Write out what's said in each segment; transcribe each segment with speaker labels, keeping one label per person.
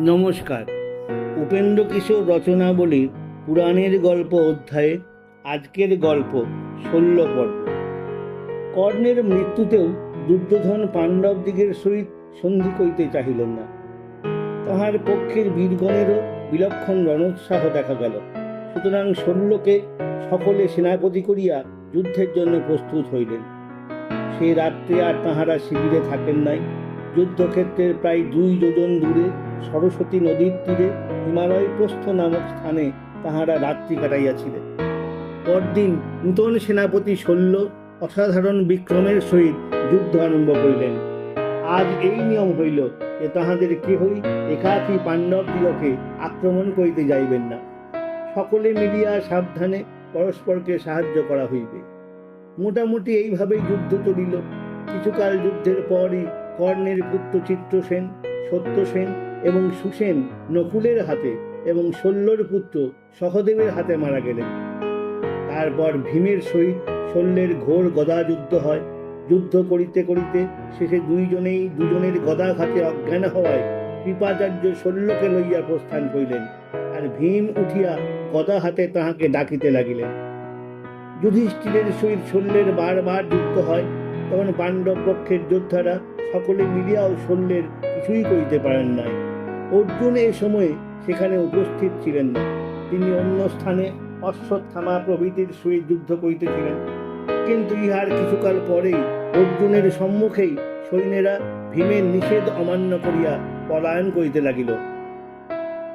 Speaker 1: নমস্কার। উপেন্দ্র কিশোর রচনাবলী, পুরাণের গল্প অধ্যায়ে, আজকের গল্প, ষোল পর্ব। কর্ণের মৃত্যুতেও দুর্যোধন পাণ্ডব দিগের সহিত সন্ধি করিতে চাহিলেন না। তাহার পক্ষের বীরগণেরও বিলক্ষণ রণোৎসাহ দেখা গেল। সুতরাং শল্যকে সকলে সেনাপতি করিয়া যুদ্ধের জন্য প্রস্তুত হইলেন। সে রাত্রে আর তাহারা শিবিরে থাকেন নাই। যুদ্ধক্ষেত্রের প্রায় দুই যোজন দূরে সরস্বতী নদীর তীরে হিমালয় প্রস্থ নামক স্থানে তাহারা রাত্রি কাটাইয়াছিলেন। পরদিন নূতন সেনাপতি শল্য, অসাধারণ বিক্রমের সহিত যুদ্ধ আরম্ভ করিলেন। আজ এই নিয়ম হইল যে তাহাদের কেহই একাকী পাণ্ডব দিগকে আক্রমণ করিতে যাইবেন না। সকলে মিলিয়া সাবধানে পরস্পরকে সাহায্য করা হইবে। মোটামুটি এইভাবেই যুদ্ধ চলিল। কিছুকাল যুদ্ধের পরই কর্ণের পুত্র চিত্রসেন, সত্যসেন এবং সুসেন নকুলের হাতে এবং শল্যর পুত্র সহদেবের হাতে মারা গেলেন। তারপর ভীমের সহিত শল্যের ঘোর গদা যুদ্ধ হয়। যুদ্ধ করিতে করিতে শেষে দুইজনেই দুজনের গদা ঘাতে অজ্ঞান হওয়ায় কৃপাচার্য শল্যকে লইয়া প্রস্থান করিলেন আর ভীম উঠিয়া গদা হাতে তাহাকে ডাকিতে লাগিলেন। যুধিষ্ঠিরের সহিত শল্যের বারবার যুদ্ধ হয়। তখন পাণ্ডব পক্ষের যোদ্ধারা সকলে মিলিয়াও শল্যের কিছুই করিতে পারেন নাই। অর্জুন এ সময়ে সেখানে উপস্থিত ছিলেন না। তিনি অন্য স্থানে অশ্বত্থামা প্রভৃতির সহিত যুদ্ধ করিতেছিলেন। কিন্তু ইহার কিছুকাল পরেই অর্জুনের সম্মুখেই সৈন্যেরা ভীমের নিষেধ অমান্য করিয়া পলায়ন করিতে লাগিল।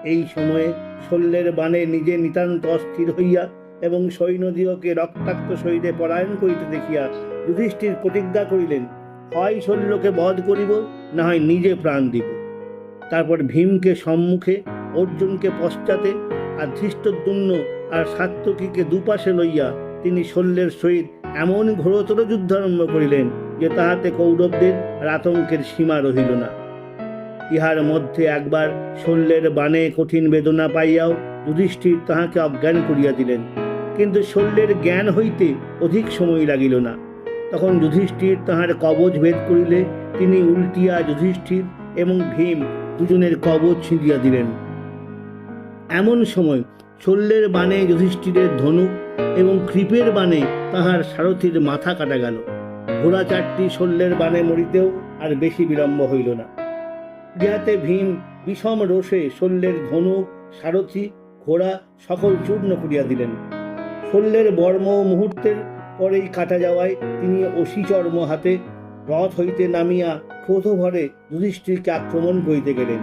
Speaker 1: এই সময়ে শল্যের বাণে নিজে নিতান্ত অস্থির হইয়া এবং সৈন্যদিগকে রক্তাক্ত শরীরে পলায়ন করিতে দেখিয়া যুধিষ্ঠির প্রতিজ্ঞা করিলেন, হয় শল্যকে বধ করিব, না হয় নিজে প্রাণ দিব। তারপর ভীমকে সম্মুখে, অর্জুনকে পশ্চাতে, আর ধৃষ্টদ্যুম্ন আর সাত্যকীকে দুপাশে লইয়া তিনি শল্যের সহিত এমন ঘোরতর যুদ্ধ আরম্ভ করিলেন যে তাহাতে কৌরবদের আতঙ্কের সীমা রহিল না। ইহার মধ্যে একবার শল্যের বাণে কঠিন বেদনা পাইয়াও যুধিষ্ঠির তাহাকে অজ্ঞান করিয়া দিলেন। কিন্তু শল্যের জ্ঞান হইতে অধিক সময় লাগিল না। তখন যুধিষ্ঠির তাহার কবচ ভেদ করিলে তিনি উল্টিয়া যুধিষ্ঠির এবং ভীম দুজনের কবচ ছিঁড়িয়া দিলেন। এমন সময় শল্যের বাণে যুধিষ্ঠিরের ধনুক এবং কৃপের বাণে তাহার সারথীর মাথা কাটা গেল। ঘোড়া চারটি শল্যের বাণে মরিতেও আর বেশি বিলম্ব হইল না। ইহাতে ভীম বিষম রোষে শল্যের ধনুক সারথি, ঘোড়া সকল চূর্ণ করিয়া দিলেন। শল্যের বর্ম মুহূর্তের পরেই কাটা যাওয়ায় তিনি অসিচর্ম হাতে রথ হইতে নামিয়া ক্রোধ ভরে যুধিষ্ঠিরকে আক্রমণ করিতে গেলেন।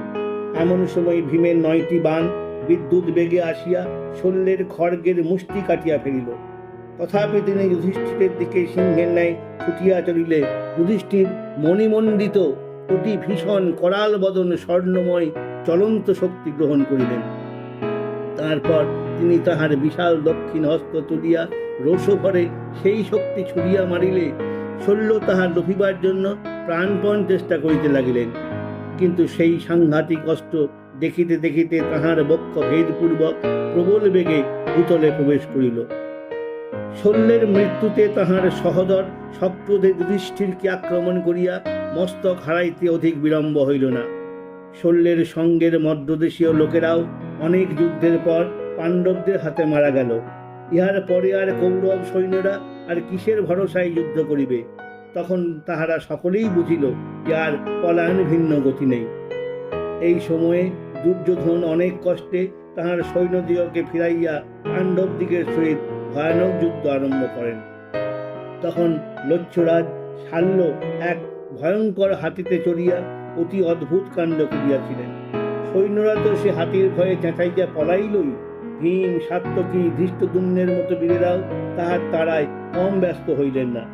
Speaker 1: এমন সময় ভীমের নয়টি বাণ বিদ্যুৎ বেগে আসিয়া শল্যের খড়গের মুষ্টি কাটিয়া ফেলিল। তথাপি তিনি যুধিষ্ঠিরের দিকে সিংহের ন্যায় ছুটিয়া চলিলে যুধিষ্ঠির মণিমণ্ডিত, অতি ভীষণ করাল বদন স্বর্ণময় চলন্ত শক্তি গ্রহণ করিলেন। তারপর তিনি তাহার বিশাল দক্ষিণ হস্ত তুলিয়া রোষভরে সেই শক্তি ছুড়িয়া মারিলে শল্য তাহার রফিবার জন্য প্রাণপণ চেষ্টা করিতে লাগিলেন। কিন্তু সেই সাংঘাতিক কষ্ট দেখিতে দেখিতে তাহার বক্ষ ভেদপূর্বক প্রবল বেগে ভূতলে প্রবেশ করিল। শল্যের মৃত্যুতে তাহার সহদর সক্রোধে যুধিষ্ঠিরকে আক্রমণ করিয়া মস্তক হারাইতে অধিক বিলম্ব হইল না। শল্যের সঙ্গের মধ্যদেশীয় লোকেরাও অনেক যুদ্ধের পর পাণ্ডবদের হাতে মারা গেল। ইহার পরে আর কৌরব সৈন্যরা আর কিসের ভরসায় যুদ্ধ করিবে? তখন তাহারা সকলেই বুঝিল যে আর পলায়ন ভিন্ন গতি নেই। এই সময়ে দুর্যোধন অনেক কষ্টে তাহার সৈন্যদিগকে ফিরাইয়া পাণ্ডব দিগের সহিত ভয়ানক যুদ্ধ আরম্ভ করেন। তখন লচ্ছরাজ শাল্য এক ভয়ঙ্কর হাতিতে চড়িয়া অতি অদ্ভুত কাণ্ড করিয়াছিলেন। সৈন্যরা তো সে হাতির ভয়ে চেঁচাইয়া পলাইলই। ভীম সাত্যকী ধৃষ্টদুম্নের মতো বীরেরাও তাহার তাড়ায় কম ব্যস্ত হইলেন না।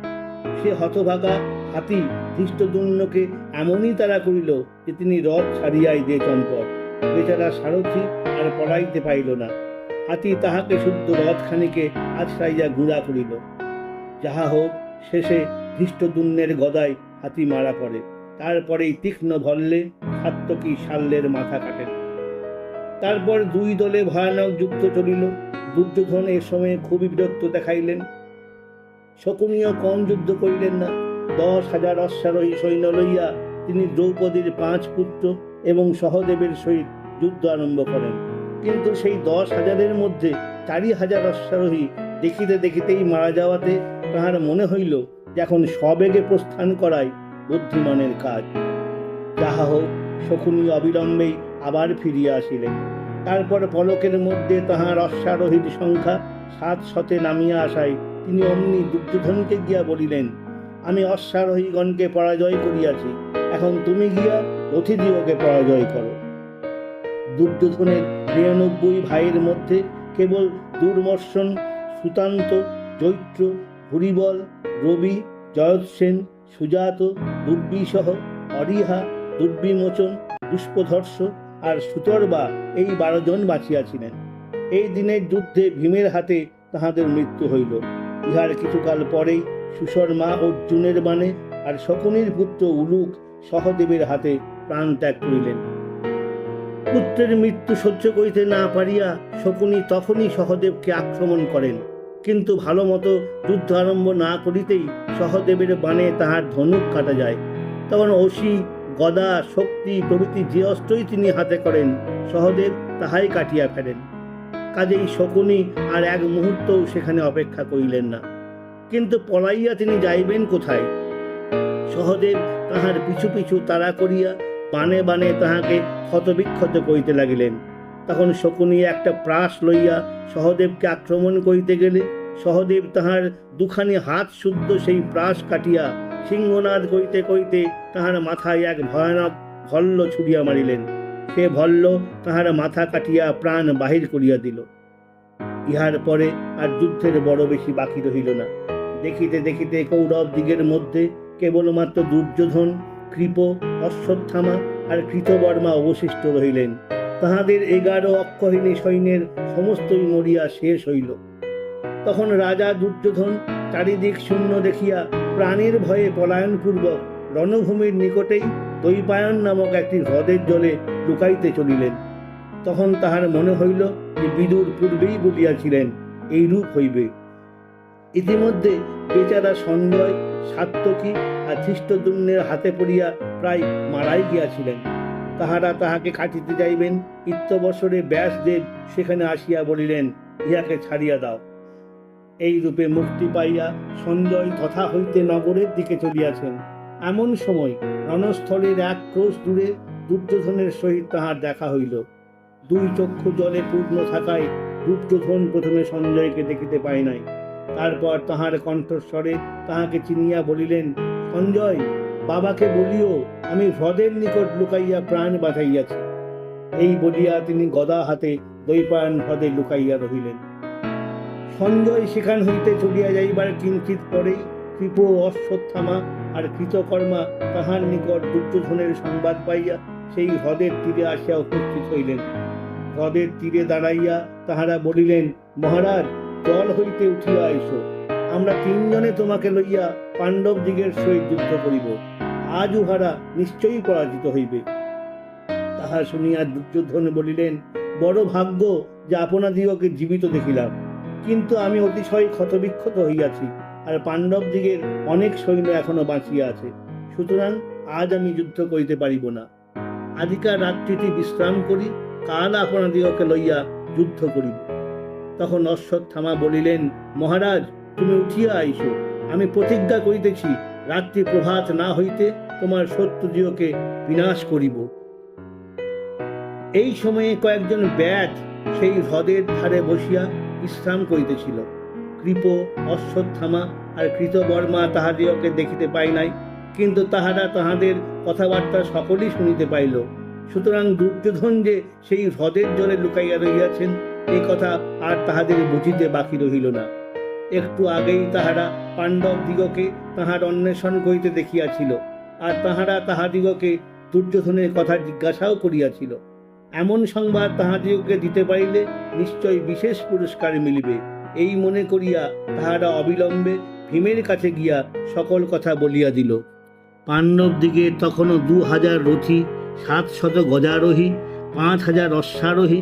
Speaker 1: সে হতভাগা হাতি ধৃষ্টদুম্নকে এমনই তাড়া করিল যে তিনি রথ ছাড়িয়াই দিয়ে চম্পট। বেচারা সারথি আর পড়াইতে পাইল না। হাতি তাহাকে শুদ্ধ রথখানিকে আছড়াইয়া গুঁড়া করিল। যাহা হোক, শেষে ধৃষ্টদুম্নের গদায় হাতি মারা পড়ে। তারপরেই তীক্ষ্ণ ভল্লে সাত্যকী শাল্যের মাথা কাটেন। তারপর দুই দলে ভয়ানক যুদ্ধ চলিল। দুর্যোধন এ সময়ে খুবই বিরক্ত দেখাইলেন। শকুনীয় কম যুদ্ধ করিলেন না। দশ হাজার অশ্বারোহী সৈন্য লইয়া তিনি দ্রৌপদীর পাঁচ পুত্র এবং সহদেবের সহিত যুদ্ধ আরম্ভ করেন। কিন্তু সেই দশ হাজারের মধ্যে চারি হাজার অশ্বারোহী দেখিতে দেখিতেই মারা যাওয়াতে তাহার মনে হইল যে এখন সবেগে প্রস্থান করাই বুদ্ধিমানের কাজ। যাহা হোক, শকুনি অবিলম্বেই আবার ফিরিয়া আসিলেন। তারপর পলকের মধ্যে তাহার অশ্বারোহীর সংখ্যা সাত শতে নামিয়া আসায় তিনি অমনি দুর্যোধনকে গিয়া বলিলেন, আমি অশ্বারোহীগণকে পরাজয় করিয়াছি। এখন তুমি গিয়া রথিদিওকে পরাজয় করো। দুর্যোধনের নিরানব্বই ভাইয়ের মধ্যে কেবল দুর্মর্ষণ, সুতান্ত চৈত্র হরিবল, রবি জয়ৎসেন সুজাত, দুর্বিসহ, অরিহা, দুর্বিমোচন দুষ্পধর্ষ আর সুতর্বা এই বারো জন বাঁচিয়াছিলেন। এই দিনের যুদ্ধে ভীমের হাতে তাহাদের মৃত্যু হইল। ইহার কিছুকাল পরেই সুশর্মা অর্জুনের বাণে আর শকুনির পুত্র উলুক সহদেবের হাতে প্রাণ ত্যাগ করিলেন। পুত্রের মৃত্যু সহ্য করিতে না পারিয়া শকুনি তখনই সহদেবকে আক্রমণ করেন। কিন্তু ভালো মতো যুদ্ধ আরম্ভ না করিতেই সহদেবের বাণে তাহার ধনুক কাটা যায়। তখন অসি গদা, শক্তি, প্রভৃতি যে অস্ত্রই তিনি হাতে করেন, সহদেব তাহাই কাটিয়া ফেলেন। কাজেই শকুনি আর এক মুহূর্তও সেখানে অপেক্ষা করিলেন না। কিন্তু পলাইয়া তিনি যাইবেন কোথায়? সহদেব তাহার পিছু পিছু তাড়া করিয়া বানে বানে তাহাকে ক্ষতবিক্ষত করিতে লাগিলেন। তখন শকুনি একটা প্রাস লইয়া সহদেবকে আক্রমণ করিতে গেলে সহদেব তাহার দুখানি হাত শুদ্ধ সেই প্রাস কাটিয়া সিংহনাদ করিতে করিতে তাহার মাথায় এক ভয়ানক ভল্ল ছুড়িয়া মারিলেন। সে ভল্ল তাহার মাথা কাটিয়া প্রাণ বাহির করিয়া দিল। ইহার পরে আর যুদ্ধের বড় বেশি বাকি রহিল না। দেখিতে দেখিতে কৌরব দিগের মধ্যে কেবলমাত্র দুর্যোধন, কৃপ, অশ্বত্থামা আর কৃতবর্মা অবশিষ্ট রহিলেন। তাহাদের এগারো অক্ষহিনী সৈন্যের সমস্তই মরিয়া শেষ হইল। তখন রাজা দুর্যোধন চারিদিক শূন্য দেখিয়া প্রাণীর ভয়ে পলায়নপূর্বক রণভূমির নিকটেই দৈপায়ন নামক একটি হ্রদের জলে লুকাইতে চলিলেন। তখন তাহার মনে হইল যে বিদুর পূর্বেই বলিয়াছিলেন এই রূপ হইবে। ইতিমধ্যে বেচারা সঞ্জয়, সাত্তকী আর ধৃষ্টদুম্নের হাতে পড়িয়া প্রায় মারাই গিয়াছিলেন। তাহারা তাহাকে কাটিতে যাইবেন, ইত্যবসরে ব্যাসদেব সেখানে আসিয়া বলিলেন, ইহাকে ছাড়িয়া দাও। এই রূপে মুক্তি পাইয়া সঞ্জয় তথা হইতে নগরের দিকে চলিয়াছেন। এমন সময় রণস্থলের এক ক্রোশ দূরে দুর্যোধনের সহিত তাহার দেখা হইল। দুই চক্ষু জলে পূর্ণ থাকায় দুর্যোধন প্রথমে সঞ্জয়কে দেখিতে পায় নাই। তারপর তাহার কণ্ঠস্বরে তাহাকে চিনিয়া বলিলেন, সঞ্জয়, বাবাকে বলিও, আমি হ্রদের নিকট লুকাইয়া প্রাণ বাঁচাইয়াছি এই বলিয়া তিনি গদা হাতে দৈপায়ন হ্রদে লুকাইয়া রহিলেন। সঞ্জয় সেখান হইতে চলিয়া যাইবার কিঞ্চিত পরেই কৃপ অশ্বত্থামা আর কৃতকর্মা তাহার নিকট দুর্যোধনের সংবাদ পাইয়া সেই হ্রদের তীরে আসিয়া উপস্থিত হইলেন। হ্রদের তীরে দাঁড়াইয়া তাহারা বলিলেন, মহারাজ, জল হইতে উঠিয়া আইসো। আমরা তিনজনে তোমাকে লইয়া পাণ্ডব দিগের সহিত যুদ্ধ করিব। আজ উহারা নিশ্চয়ই পরাজিত হইবে। তাহা শুনিয়া দুর্যোধন বলিলেন, বড় ভাগ্য যে আপনাদিগকে জীবিত দেখিলাম। কিন্তু আমি অতিশয় ক্ষতবিক্ষত হইয়াছি, আর পাণ্ডব দিগের অনেক সৈন্য এখনও বাঁচিয়া আছে। সুতরাং আজ আমি যুদ্ধ করিতে পারিব না। আদিকার রাত্রিটি বিশ্রাম করি, কাল আপনাদিগকে লইয়া যুদ্ধ করিব। তখন অশ্বত্থামা বলিলেন, মহারাজ, তুমি উঠিয়া আইসো। আমি প্রতিজ্ঞা করিতেছি, রাত্রি প্রভাত না হইতে তোমার শত্রুদিওকে বিনাশ করিব। এই সময়ে কয়েকজন ব্যাট সেই হ্রদের ধারে বসিয়া বিশ্রাম করিতেছিল। কৃপ, অশ্বত্থামা আর কৃতবর্মা তাহাদিওকে দেখিতে পাই নাই, কিন্তু তাহারা তাহাদের কথাবার্তা সকলেই শুনিতে পাইল। সুতরাং দুর্যোধন যে সেই হ্রদের জলে লুকাইয়া রহিয়াছেন, এই কথা আর তাহাদের বুঝিতে বাকি রহিল না। একটু আগেই তাহারা পাণ্ডব দিগকে তাহার অন্বেষণ করিতে দেখিয়াছিল, আর তাহারা তাহাদিগকে দুর্যোধনের কথা জিজ্ঞাসাও করিয়াছিল। এমন সংবাদ তাহাদিগকে দিতে পারিলে নিশ্চয় বিশেষ পুরস্কার মিলিবে। এই মনে করিয়া তাহারা অবিলম্বে ভীমের কাছে গিয়া সকল কথা বলিয়া দিল। পাণ্ডব দিকে তখনও দু হাজার রথী, সাত শত গজারোহী, পাঁচ হাজার অশ্বারোহী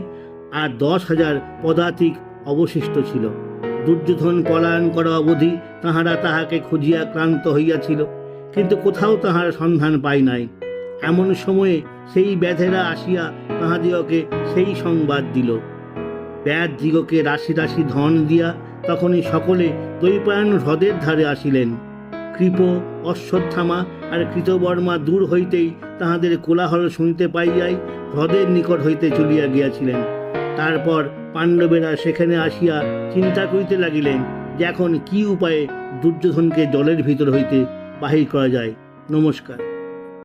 Speaker 1: আর দশ হাজার পদাতিক অবশিষ্ট ছিল। দুর্যোধন পলায়ন করা অবধি তাহারা তাহাকে খুঁজিয়া ক্লান্ত হইয়াছিল, কিন্তু কোথাও তাহার সন্ধান পায় নাই। এমন সময়ে সেই ব্যাধেরা আসিয়া তাহাদিগকে সেই সংবাদ দিল। ব্যাদ দিগকে রাশি রাশি ধন দিয়া তখনই সকলে দৈপায়ন হ্রদের ধারে আসিলেন। কৃপ, অশ্বত্থামা আর কৃতবর্মা দূর হইতেই তাহাদের কোলাহল শুনিতে পাইয়াই হ্রদের নিকট হইতে চলিয়া গিয়াছিলেন। তারপর পাণ্ডবেরা সেখানে আসিয়া চিন্তা করিতে লাগিলেন যে এখন কি উপায়ে দুর্যোধনকে জলের ভিতর হইতে বাহির করা যায়। নমস্কার।